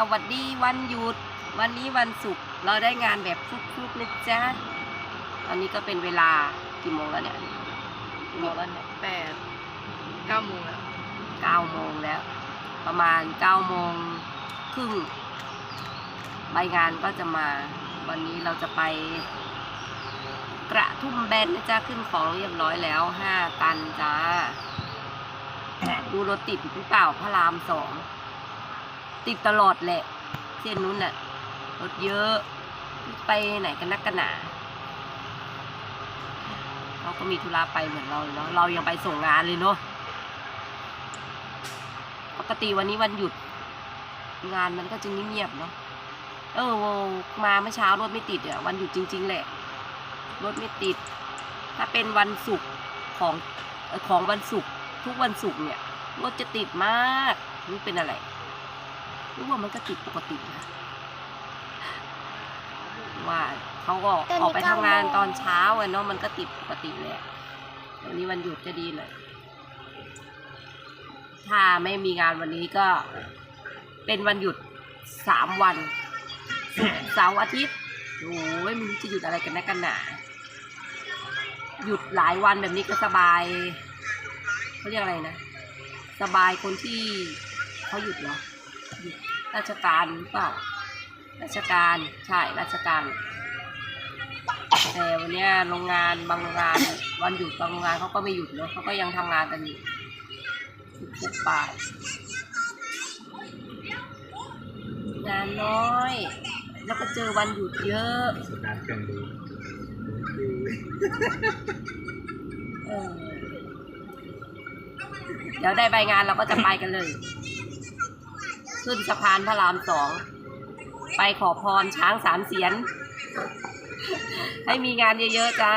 สวัสดีวันหยุด วันนี้วันศุกร์เราได้งานแบบฟุกๆนะจ๊ะตอนนี้ก็เป็นเวลากี่โมงแล้วเนี่ยกี่โมงแล้วเนี่ยแปดเก้าโมงแล้วเก้าโมงแล้ว ประมาณเก้าโมงครึ่งใบงานก็จะมา วันนี้เราจะไปกระทุ่มแบนนะจ๊ะขึ้นของเรียบร้อยแล้วห้าตันจ้าดูรถติดหรือเปล่าพระรามสอง ติดตลอดแหละ เส้นนู้นน่ะ รถเยอะ ไปไหนกันนักกันหนาเขาก็มีธุระไปเหมือนเราเนาะ เรายังไปส่งงานเลยเนาะ ปกติวันนี้วันหยุด งานมันก็จะเงียบๆเนาะ เออมาเมื่อเช้ารถไม่ติดอะวันหยุดจริง ๆ แหละ รถไม่ติด ถ้าเป็นวันศุกร์ของของวันศุกร์ทุกวันศุกร์เนี่ยรถจะติดมากนี่เป็นอะไร รู้ว่ามันก็ติดปกตินะว่าเขาก็ออกไปทำงานตอนเช้าอะเนาะมันก็ติดปกติแหละวันนี้วันหยุดจะดีหน่อยถ้าไม่มีงานวันนี้ก็เป็นวันหยุดสามวันศุกร์เสาร์อาทิตย์โอ้ยมันจะหยุดอะไรกันนะกันหนาหยุดหลายวันแบบนี้ก็สบายเขาเรียกอะไรนะ สบายคนที่เขาหยุดเหรอหยุด ราชการหรือเปล่า ราชการ ใช่ ราชการ แต่วันนี้โรงงานบางโรงงานวันหยุดบางโรงงานเขาก็ไม่หยุดเนอะเขาก็ยังทำงานกันอยู่ทุกๆป่ายงานน้อย แล้วก็เจอวันหยุดเยอะสตาร์ทเครื่องดูเดี๋ยวได้ใบงานเราก็จะไปกันเลย ขึ้นสะพานพระรามสอง ไปขอพรช้างสามเสียน ให้มีงานเยอะๆจ้า